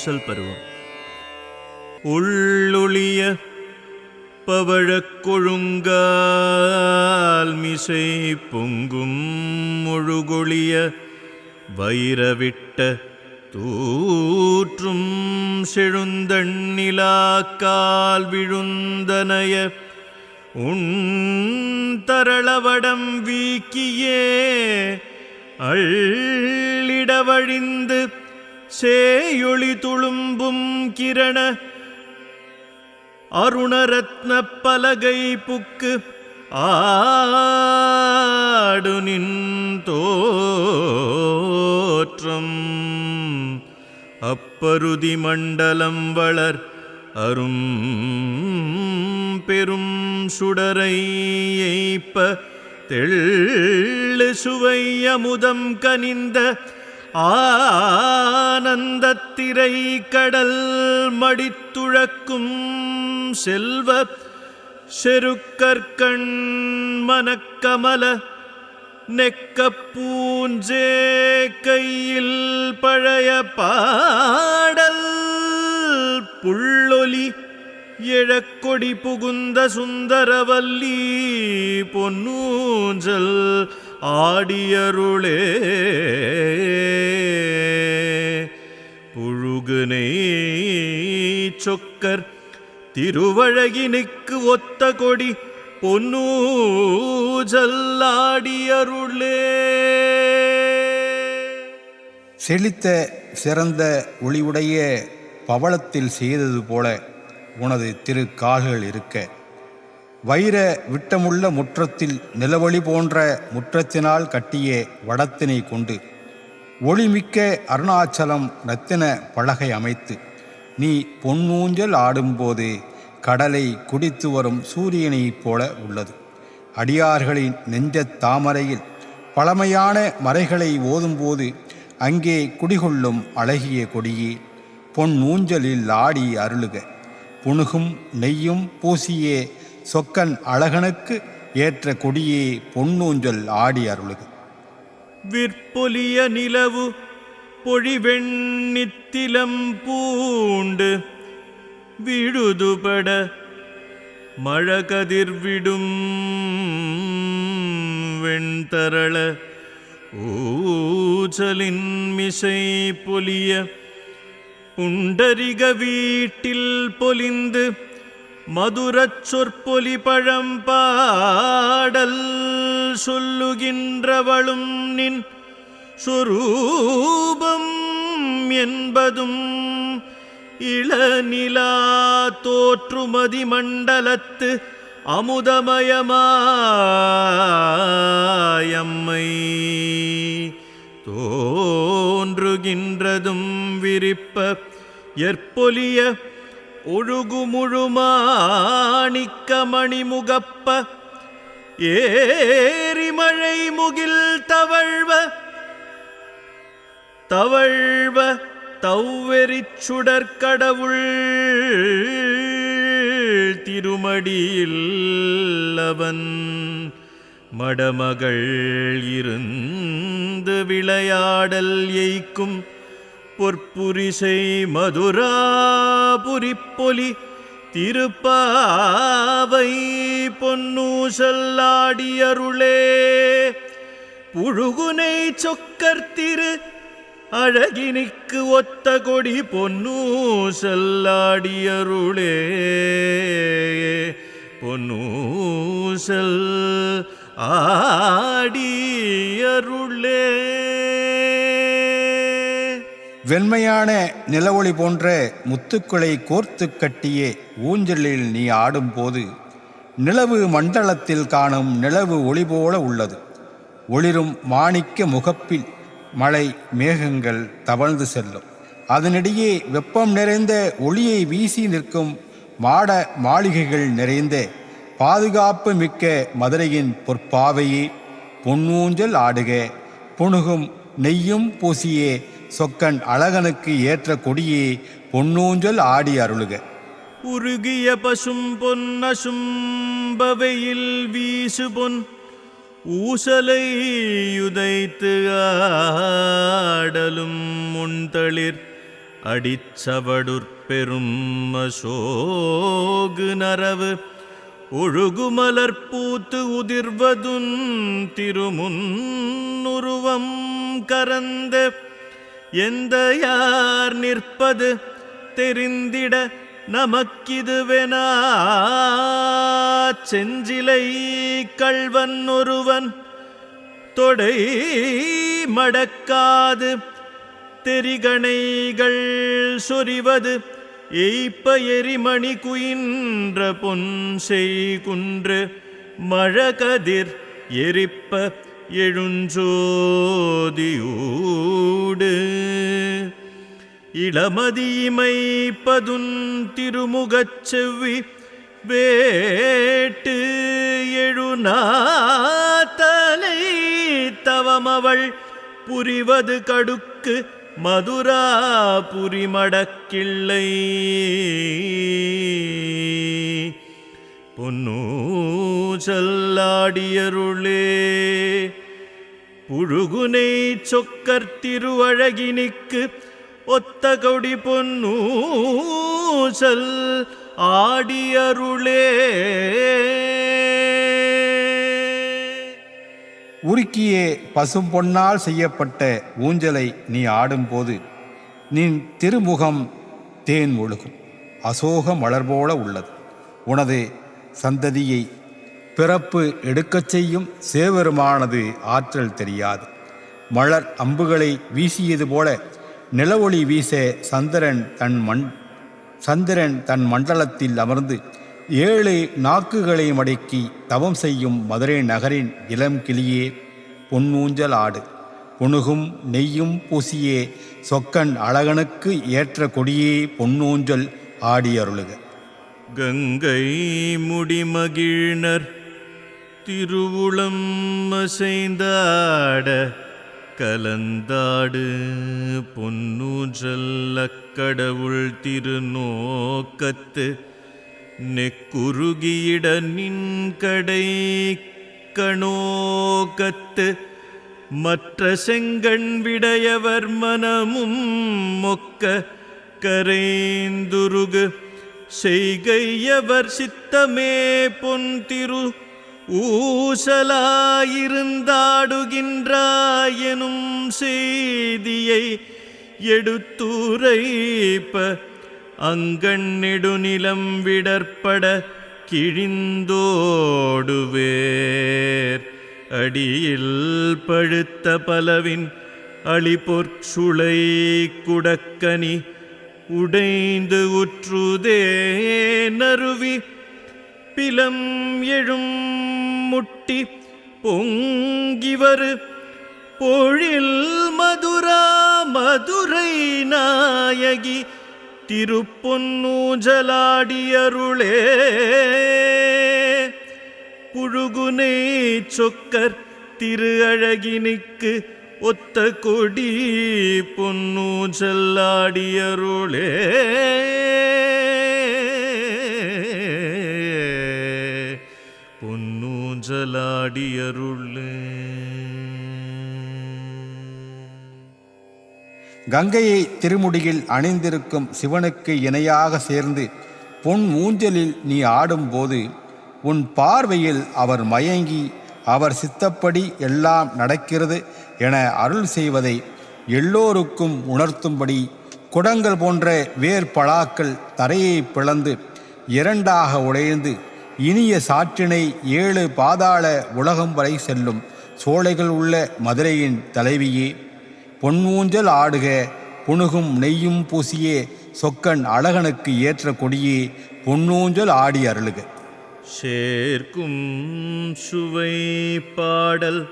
பொன்னூசல் பருவம். உள்ளொளிய பவழக் கொழுங்கால் மிசை பொங்கும் முழுகொழிய வைரவிட்ட தூற்றும் செழுந்தண்ணிலாக்கால் விழுந்தனைய உன் தரளவடம் வீக்கியே அள்ளிடவழிந்து சேயொளி துளும்பும் கிரண அருணரத்ன பலகை புக்கு ஆடு நின்றோற்றம் அப்பருதி மண்டலம் வளர் அரும் பெரும் சுடரை எய்ப்ப தெள்ளு சுவை அமுதம் கனிந்த ஆனந்தத்திரை கடல் மடித்துழக்கும் செல்வ செருக்கற்கண் மனக்கமல நெக்கப்பூஞ்சே கையில் பழைய பாடல் புள்ளொலி எழக்கொடி புகுந்த சுந்தரவல்லி பொன்னூஞ்சல் ஆடியருளே. புழுகுனை சொக்கர் திருவழகினுக்கு ஒத்த கொடி பொன்னூஜல்லாடியருளே செழித்த சிறந்த ஒளிவுடைய பவளத்தில் செய்தது போல உனது திரு கால்கள் இருக்க. வைர விட்டமுள்ள முற்றத்தில் நிலவொளி போன்ற முற்றத்தினால் கட்டிய வடத்தினை கொண்டு ஒளிமிக்க அருணாச்சலம் ரத்தின பலகை அமைத்து நீ பொன்னூஞ்சல் ஆடும்போது கடலை குடித்து வரும் சூரியனைப் போல உள்ளது. அடியார்களின் நெஞ்சத் தாமரையில் பழமையான மறைகளை ஓதும்போது அங்கே குடிகொள்ளும் அழகிய கொடியே பொன் ஊஞ்சலில் ஆடி அருளுக. புணுகும் நெய்யும் பூசியே சொக்கன் அழகனுக்கு ஏற்ற கொடியே பொன்னூஞ்சல் ஆடி அருளுக. விற்பொலிய நிலவு பொழிவெண்ணித்திலம் பூண்டு விழுதுபட மழகதிர்விடும் வெண்தரள ஊச்சலின் மிசை பொலிய புண்டரிக வீட்டில் பொலிந்து மதுரச் சொற்பொலி பழம்பாடல் சொல்லுகின்றவளும் நின் சொரூபம் என்பதும் இளநிலா தோற்றுமதி மண்டலத்து அமுதமயமாயம்மை தோன்றுகின்றதும் விரிப்ப எற்பொலிய ஒழுகுமுழுமாணிக்க மணிமுகப்ப ஏரிமழை முகில் தவழ்வ தவழ்வ தவ்வெறிச் சுடற்கடவுள் திருமடியில் அவன் மடமகள் இருந்து விளையாடல் எய்க்கும் பொற்புரிசை மதுராபுரிப்பொலி திருப்பாவை பொன்னூசல்லாடியருளே. புழுகுனை சொக்கர்த்திரு அழகினிக்கு ஒத்த கொடி பொன்னூசல்லாடியருளே. பொன்னூசல் ஆடியருளே. வெண்மையான நிலவொளி போன்ற முத்துக்களை கோர்த்து கட்டிய ஊஞ்சலில் நீ ஆடும்போது நிலவு மண்டலத்தில் காணும் நிலவு ஒளி போல உள்ளது. ஒளிரும் மாணிக்க முகப்பில் மழை மேகங்கள் தவழ்ந்து செல்லும். அதனிடையே வெப்பம் நிறைந்த ஒளியை வீசி நிற்கும் மாட மாளிகைகள் நிறைந்த பாதுகாப்பு மிக்க மதுரையின் பொற்பாவையே பொன்னூஞ்சல் ஆடுக புணுகும் நெய்யும் பூசியே சொக்கன் அழகனுக்கு ஏற்ற கொடியே பொன்னூஞ்சல் ஆடி அருளுக. உருகிய பசும் பொன்னசும் பவையில் வீசு பொன் ஊசலை யுதைத்து ஆடலும் முன்தளிர் அடிச்சவடுற்பெரும் அசோகு நரவு. ஒழுகுமலர் பூத்து உதிர்வதுன் திருமுன்னுருவம் கரந்த எந்த யார் நிற்பது தெரிந்திட நமக்கிதுவெனா? செஞ்சிலை கள்வன் ஒருவன் தொடை மடக்காது தெரிகணைகள் சொறிவது எய்ப்ப எரிமணி குயின்ற பொன் செய்குன்று மழகதிர் எரிப்ப எழுஞ்சோதியூடு. இளமதியிமைப்பதுன் திருமுகச் செவ்வி வேட்டு எழுநாத்தலை தவமவள் புரிவது கடுக்கு மதுரா புரிமடக்கிள்ளை பொன்னூ பொன்னூசல்லாடியருளே உழுகுனை சொக்கர் திருவழகினிக்கு ஒத்த கொடி பொன்னூசல் ஆடியருளே. உருக்கியே பசும் பொன்னால் செய்யப்பட்ட ஊஞ்சலை நீ ஆடும்போது நின் திருமுகம் தேன் ஒழுகும் அசோக மலர் போல உள்ளது. உனது சந்ததியை பிறப்பு எடுக்கச் செய்யும் சேவருமானது ஆற்றல் தெரியாது. மலர் அம்புகளை வீசியது போல நிலவொளி வீச சந்திரன் தன் மண் சந்திரன் தன் மண்டலத்தில் அமர்ந்து ஏழு நாக்குகளை மடக்கி தவம் செய்யும் மதுரை நகரின் இளம் கிளியே பொன்னூஞ்சல் ஆடு. புணுகும் நெய்யும் பூசியே சொக்கன் அழகனுக்கு ஏற்ற கொடியே பொன்னூஞ்சல் ஆடியருளுக. கங்கை முடிமகிழ்னர் திருவுளம் அசைந்தாட கலந்தாடு பொன்னூற்றல்ல கடவுள் திருநோக்கத்து நெக்குருகியிட நின்கடை கணோக்கத்து மற்ற செங்கண் விடையவர் மனமும் மொக்க கரைந்துருகு செய்கையவர் சித்தமே பொன் திரு ஊசலாயிருந்தாடுகின்றாயெனும் செய்தியை எடுத்துரைப்ப அங்கண் நெடுநிலம் விடற்பட கிழிந்தோடுவேர். அடியில் பழுத்த பலவின் அழிபொற் சுளை குடக்கனி உடைந்து உற்றுதே நருவி பிலம் எழும் முட்டி பொங்கிவரு. பொழில் மதுரா மதுரை நாயகி திருப்பொன்னூஜலாடியருளே புழுகுனை சொக்கர் திரு அழகினிக்கு ஒத்த கொடி பொன்னூஜல்லாடியருளே பொன்னூஞ்சலாடியருளே கங்கையை திருமுடியில் அணிந்திருக்கும் சிவனுக்கு இணையாக சேர்ந்து பொன் ஊஞ்சலில் நீ ஆடும்போது உன் பார்வையில் அவர் மயங்கி அவர் சித்தப்படி எல்லாம் நடக்கிறது என அருள் செய்வதை எல்லோருக்கும் உணர்த்தும்படி குடங்கள் போன்ற வேர்பழாக்கள் தரையை பிளந்து இரண்டாக உடைந்து இனிய சாற்றினை ஏழு பாதாள உலகம் வரை செல்லும் சோலைகள் உள்ள மதுரையின் தலைவியே. பொன்மூஞ்சல் ஆடுக புணுகும் நெய்யும் பூசியே சொக்கன் அழகனுக்கு ஏற்ற கொடியே பொன்னூஞ்சல் ஆடி அருளுக. சேர்க்கும் சுவை பாடல்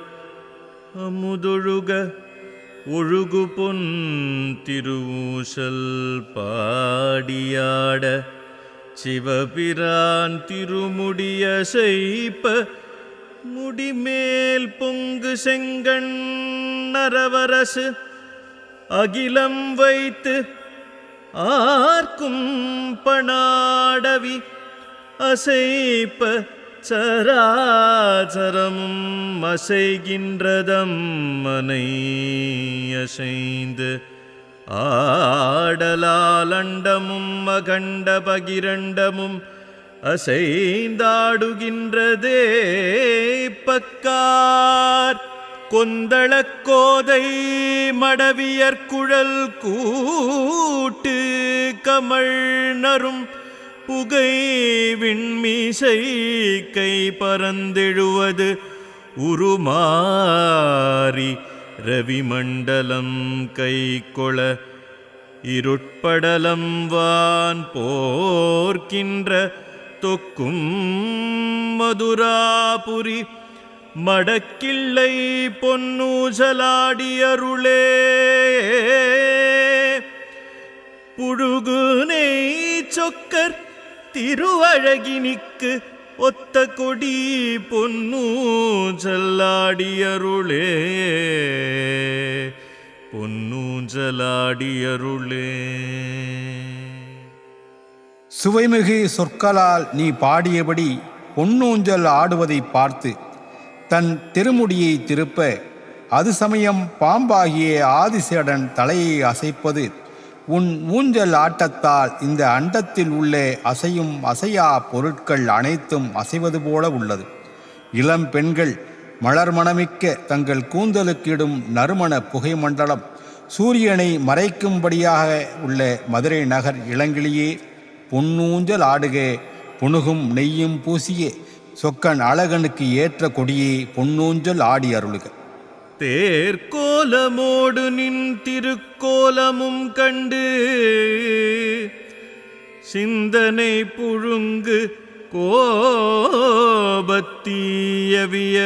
அமுதொழுக ஒழுகு பொன் திருவூசல் பாடியாட. சிவபிரான் திருமுடிய செய்ப்ப முடிமேல் பொங்கு செங்கண் நரவரசு அகிலம் வைத்து ஆர்க்கும் பணாடவி அசைப்ப சராச்சரமும் அசைகின்றதம் மனை அசைந்து ஆடலாலண்டமும் அகண்ட பகிரண்டமும் அசைந்தாடுகின்றதே பக்கார் கொந்தளக் கோதை மடவியர் கூட்டு கமழ்நரும் புகை விண்மீசை கை பறந்தெழுவது உருமாறி ரவிமண்டலம் கை கொள இருட்படலம் வான் போர்க்கின்ற தொக்கும் மதுராபுரி மடக்கிள்ளை பொன்னூசலாடியருளே. புழுகுனை சொக்கர் திருவழகினிக்கு ஒத்த கொடி பொன்னூஞ்சலாடியருளே பொன்னூஞ்சலாடியருளே சுவைமிகு சொற்களால் நீ பாடியபடி பொன்னூஞ்சல் ஆடுவதை பார்த்து தன் திருமுடியை திருப்ப அது சமயம் பாம்பாகிய ஆதிசேடன் தலையை அசைப்பது உன் ஊஞ்சல் ஆட்டத்தால் இந்த அண்டத்தில் உள்ளே அசையும் அசையா பொருட்கள் அனைத்தும் அசைவது போல உள்ளது. இளம் பெண்கள் மலர் மணமிக்க தங்கள் கூந்தலுக்கிடும் நறுமண புகை மண்டலம் சூரியனை மறைக்கும்படியாக உள்ள மதுரை நகர் இளங்கிளியே பொன்னூஞ்சல் ஆடுகே புணுகும் நெய்யும் பூசியே சொக்கன் அழகனுக்கு ஏற்ற கொடியே பொன்னூஞ்சல் ஆடி அருளுக. தேர்கோலமோடு நின் திருக்கோலமும் கண்டு சிந்தனை புழுங்கு கோபத்தீயவிய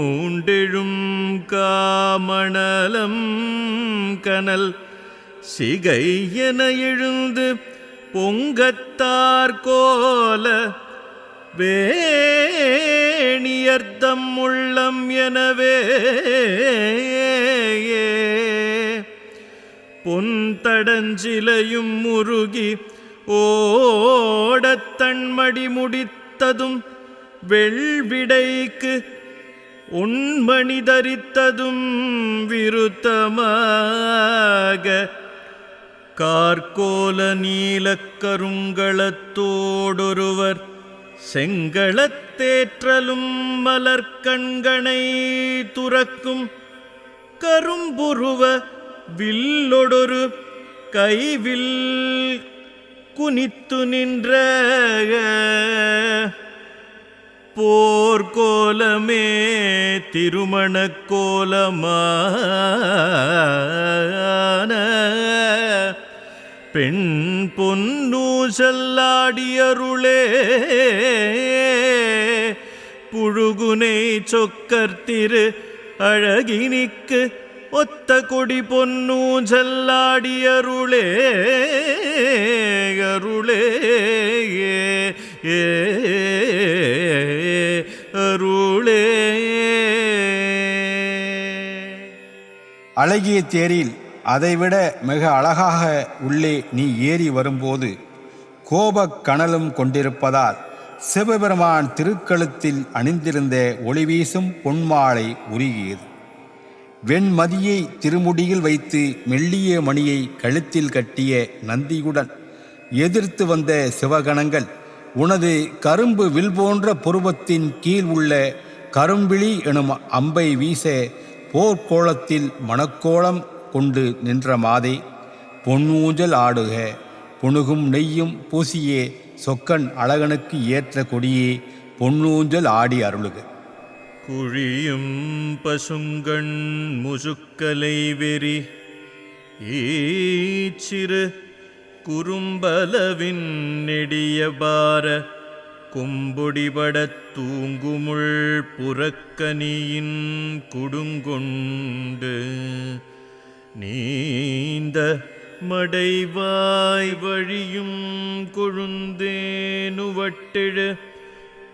மூண்டெழும் காமணலம் கனல் சிகை என எழுந்து பொங்கத்தார்கோல கோல வேணியர்த்தம் உள்ளம் எனவே. பொன் தடஞ்சிலையும் முருகி ஓடத்தன்மடி முடித்ததும் வெள்விடைக்கு உண்மணி தரித்ததும் விருத்தமாக. கார்கோல நீலக்கருங்களத்தோடொருவர் செங்களத்தேற்றலும் மலர்கண்கணை துறக்கும் கரும்புருவ வில்லொடொரு கைவில் குனித்து நின்ற போர்கோலமே திருமண கோலமான பெண் பொன்னூசல்லாடியருளே புழுகுனை சொக்கர்த்திரு அழகினிக்கு ஒத்த கொடி பொன்னூஞ்சல்லாடியருளே அருளே ஏ அருளே. அழகிய தேரில் அதைவிட மிக அழகாக உள்ளே நீ ஏறி வரும்போது கோபக் கனலும் கொண்டிருப்பதால் சிவபெருமான் திருக்கழுத்தில் அணிந்திருந்த ஒளி வீசும் பொன்மாலை உருகியது. வெண்மதியை திருமுடியில் வைத்து மெல்லிய மணியை கழுத்தில் கட்டிய நந்தியுடன் எதிர்த்து வந்த சிவகணங்கள் உனது கரும்பு வில் போன்ற புருவத்தின் கீழ் உள்ள கரும்பிழி எனும் அம்பை வீச போர்க்கோளத்தில் மணக்கோலம் கொண்டு நின்ற மாதே பொன்னூஞ்சல் ஆடுக. புணுகும் நெய்யும் பூசியே சொக்கன் அழகனுக்கு ஏற்ற கொடியே பொன்னூஞ்சல் ஆடி அருளுக. குழியும் பசுங்கண் முசுக்கலை வெறி ஈச்சிறு குறும்பலவின் நெடிய பார கும்பொடிபடத் தூங்குமுள் புறக்கனியின் குடுங்கொண்டு. நீந்த மடைவாய் வழியும் கொழுந்தேனுவட்டெழு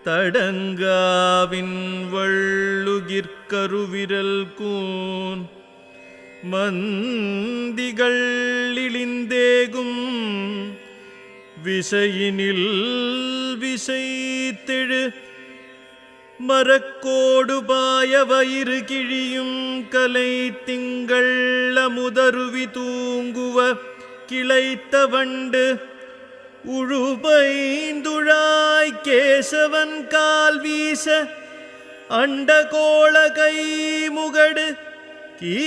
தடங்காவின் வள்ளுகிற்கருவிரல் கூன். மந்திகள் இழிந்தேகும் விசையினில் விசைத்தெழு மரக்கோடு பாய வயிறு கிழியும் கலை திங்கள் அமுதருவி தூங்குவ கிளைத்த வண்டு. உழுபைந்துழாய் கேசவன் கால் வீச அண்டகோள கை முகடு கீண்டு.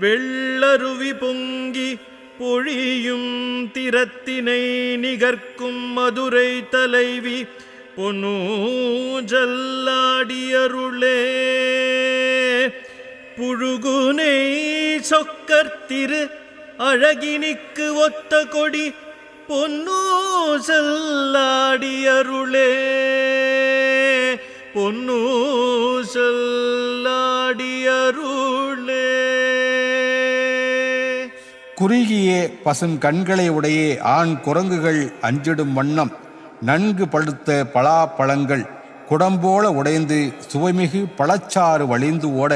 வெள்ளருவி பொங்கி பொழியும் திறத்தினை நிகர்க்கும் மதுரை தலைவி பொன்னூஜல்லாடியருளே. புழுகுனை சொக்கர்த்திரு அழகினிக்கு ஒத்த கொடி பொன்னூசல்லாடியருளே பொன்னூசல்லாடியருளே குறுகிய பசும் கண்களை உடைய ஆண் குரங்குகள் அஞ்சிடும் வண்ணம் நன்கு பழுத்த பலாப்பழங்கள் குடம்போல உடைந்து சுவைமிகு பழச்சாறு வழிந்து ஓட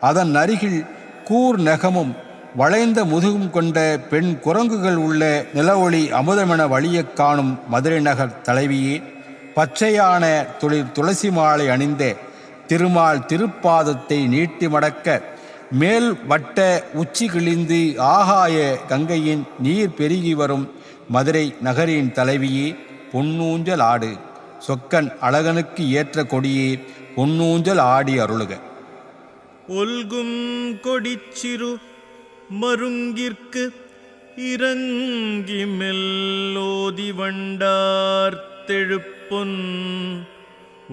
அதன் அருகில் கூர் நெகமும் வளைந்த முதுகும் கொண்ட பெண் குரங்குகள் உள்ள நிலவொளி அமுதமென வழியக் காணும் மதுரை நகர் தலைவியே பச்சையான துளிர் துளசி மாலை அணிந்த திருமால் திருப்பாதத்தை நீட்டி மடக்க மேல் வட்ட உச்சி கிழிந்து ஆகாய கங்கையின் நீர் பெருகி வரும் மதுரை நகரின் தலைவியே பொன்னூஞ்சல் ஆடு. சொக்கன் அழகனுக்கு ஏற்ற கொடியே பொன்னூஞ்சல் ஆடி அருளுக. ஒல்கும் கொடிச்சிறு மருங்கிற்கு இறங்கி மெல்லோதி வண்டார் தெழுப்பொன்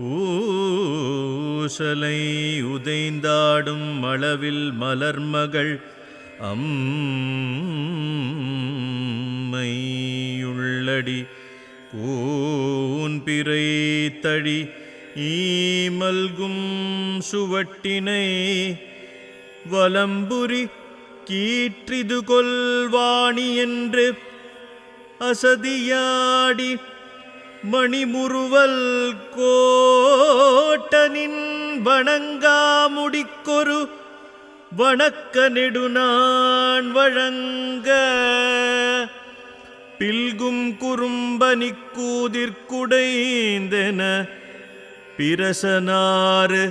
ஊசலை உதைந்தாடும் அளவில் மலர்மகள் அம்மையுள்ளடி. கூன்பிறை தழி ஈமல்கும் சுவட்டினை வலம்புரி கீற்றிது கொல்வாணி என்று அசதியாடி மணிமுருவல் கோட்டனின் வணங்காமுடிக்கொரு வணக்க நெடுநான் வழங்க பில்கும் குறும்பனிக்கூதிர்குடைந்தென பிரசனாறு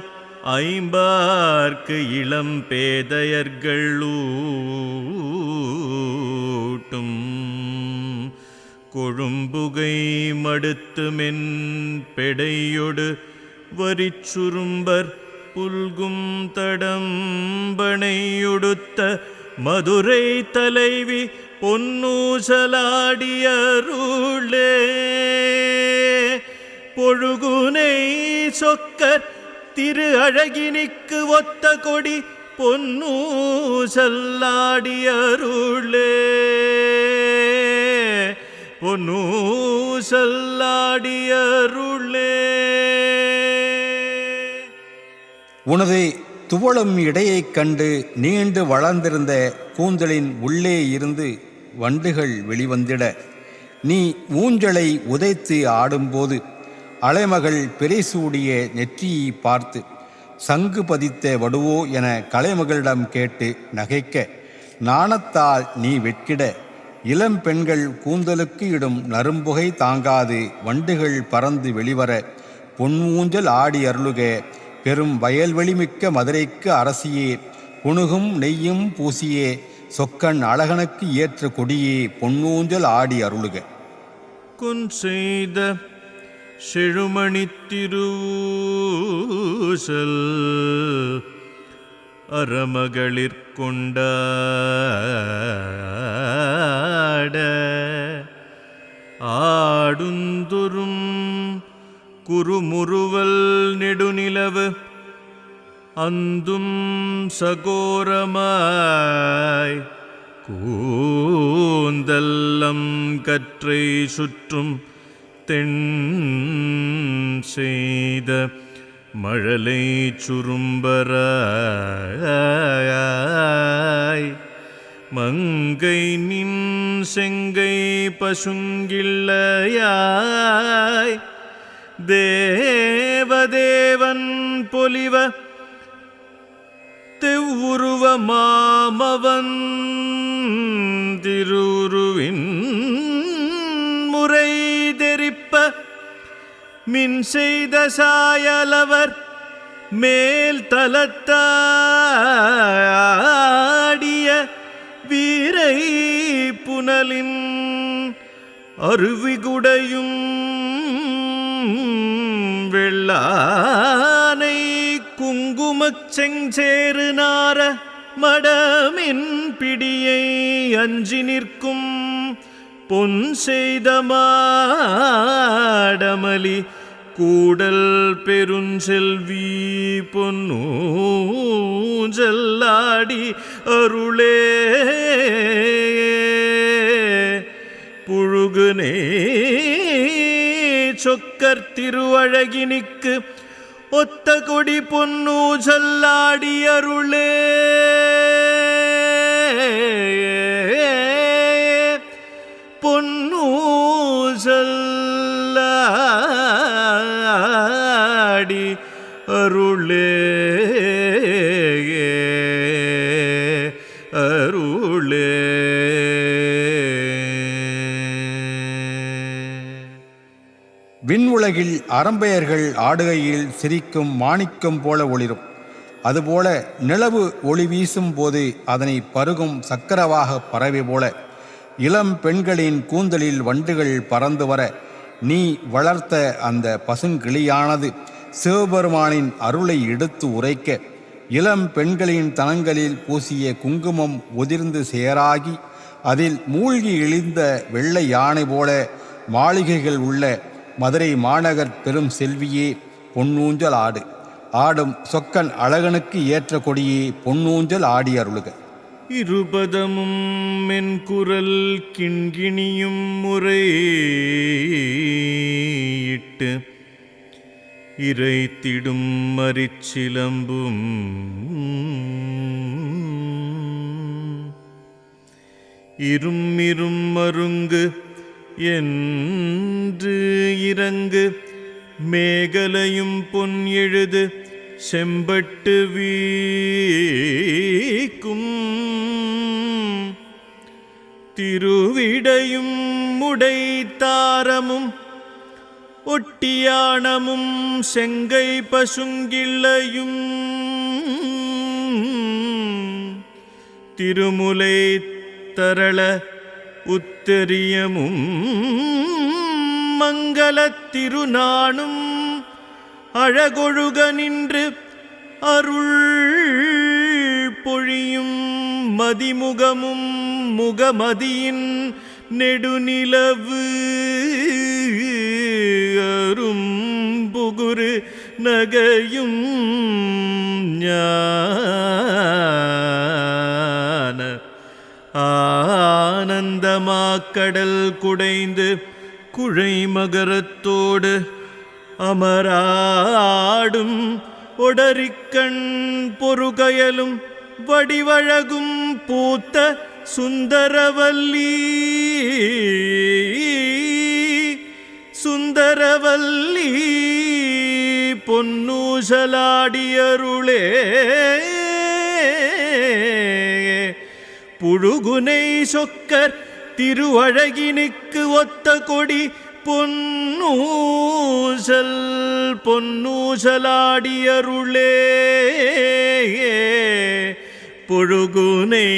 ஐம்பார்க்கு இளம் பேதையர்கள் ஊட்டும் கொழும்புகை மடுத்துமென் பெடையொடு வரிச்சுரும்பர் புல்கும் தடம்பனையுடுத்த மதுரை தலைவி பொன்னூசலாடியருளே. பொழுகுனை சொக்கர் திரு அழகினிக்கு ஒத்த கொடி பொன்னூசல்லாடியருளே. பொன்னூசல்லாடியருளே உனது துவளும் இடையைக் கண்டு நீண்டு வளர்ந்திருந்த கூந்தலின் உள்ளே இருந்து வண்டுகள் வெளிவந்திட. நீ ஊஞ்சலை உதைத்து ஆடும்போது அலைமகள் பெரிசூடிய நெற்றியை பார்த்து சங்கு பதித்த வடுவோ என கலைமகளிடம் கேட்டு நகைக்க நாணத்தால் நீ வெட்கிட. இளம் பெண்கள் கூந்தலுக்கு இடும் நரும்புகை தாங்காது வண்டுகள் பறந்து வெளிவர பொன்மூஞ்சல் ஆடி அருளுக. பெரும் வயல்வெளிமிக்க மதுரைக்கு அரசியே புணுகும் நெய்யும் பூசியே சொக்கன் அழகனுக்கு ஏற்ற கொடியே பொன்னூஞ்சல் ஆடி அருளுக. குன் செய்த திருசல் திருவூசல் ஆடுந்துரும் குறுமுறுவல் நெடுநிலவு அந்தும் சகோரமாய் கூந்தல்லம் கற்றை சுற்றும் தென் செய்த மழலை சுரும்பராய். மங்கை நின் செங்கை பசுங்கிள்ளையாய். தேவதேவன் பொலிவ தெவ்வுருவ மாமவன் திருருவின் மின் செய்த சாயலவர் மேல் தலத்தாடிய வீரை புனலின் அருவிகுடையும் வெள்ளானை குங்குமச் செஞ்சேறு நார மடமின் பிடியை அஞ்சி நிற்கும் பொன் செய்த மாடமலி கூடல் பெருஞ்செல்வி பொன்னூஞ்செல்லாடி அருளே. புழுகுனே சொக்கர் திருவழகினிக்கு ஒத்த கொடி பொன்னூசல்லாடி அருளே. பொன்னூசல் விண்ணுலகில் அரம்பையர்கள் ஆடுகையில் சிரிக்கும் மாணிக்கம் போல ஒளிரும். அதுபோல நிலவு ஒளி வீசும் போது அதனை பருகும் சக்கரவாக பறவை போல. இளம் பெண்களின் கூந்தலில் வண்டுகள் பறந்து வர நீ வளர்த்த அந்த பசுங்கிளியானது சிவபெருமானின் அருளை எடுத்து உரைக்க. இளம் பெண்களின் தனங்களில் பூசிய குங்குமம் உதிர்ந்து சேராகி அதில் மூழ்கி இழிந்த வெள்ளை யானை போல மாளிகைகள் உள்ள மதுரை மாநகர் பெரும் செல்வியே பொன்னூஞ்சல் ஆடு. ஆடும் சொக்கன் அழகனுக்கு ஏற்ற கொடியே பொன்னூஞ்சல் ஆடி அருளுக. இருபதமும் என் குரல் கிண்கிணியும் முறையிட்டு இறைத்திடும் மறிச்சிலம்பும் இரும் இரும் மருங்கு என்று இறங்கு மேகலையும் பொன் எழுது செம்பட்டு வீக்கும். திருவிடையும் முடைத்தாரமும் ஒட்டியானமும் செங்கை பசுங்கிள்ளையும் திருமுலை தரள உத்தரியமும் மங்களத்திருநானும் அழகொழுக நின்று அருள் பொழியும் மதிமுகமும் முகமதியின் நெடுநிலவு அரும் புகுரு நகையும் ஞான ஆ ஆனந்தமாக்கடல் குடைந்து குழை மகரத்தோடு அமராடும் ஒடரிக்கண் பொறுகயலும் வடிவழகும் பூத்த சுந்தரவல்லி. சுந்தரவல்லி பொன்னூசலாடியருளே. புழுகுனை சொக்கர் திருவழகினுக்கு ஒத்த கொடி பொன்னூசல் பொன்னூசலாடியருளே. பொழுகுனை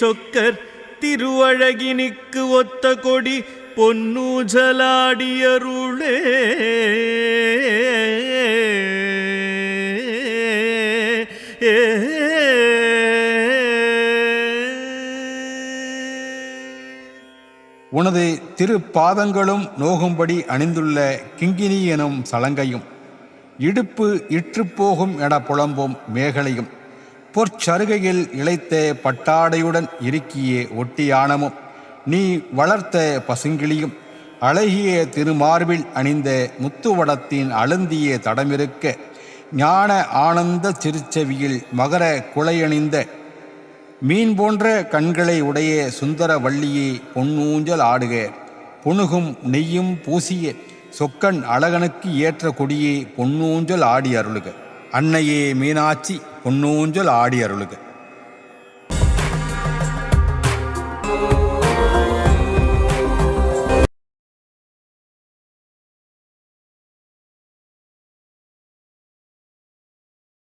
சொக்கர் திருவழகினுக்கு ஒத்த கொடி பொன்னூசலாடியருளே. உனது திருப்பாதங்களும் நோகும்படி அணிந்துள்ள கிங்கினி எனும் சலங்கையும் இடுப்பு இற்றுப்போகும் என புலம்பும் மேகலையும் பொற்சருகையில் இழைத்த பட்டாடையுடன் இறுக்கிய ஒட்டியானமும் நீ வளர்த்த பசுங்கிளியும் அழகிய திருமார்பில் அணிந்த முத்துவடத்தின் அழுந்திய தடமிருக்க ஞான ஆனந்த திருச்செவியில் மகர குலையணிந்த மீன் போன்ற கண்களை உடைய சுந்தர வள்ளியே பொன்னூஞ்சல் ஆடுக. புணுகும் நெய்யும் பூசிய சொக்கன் அழகனுக்கு ஏற்ற கொடியே பொன்னூஞ்சல் ஆடி அருளுக. அன்னையே மீனாட்சி பொன்னூஞ்சல் ஆடி அருளுக.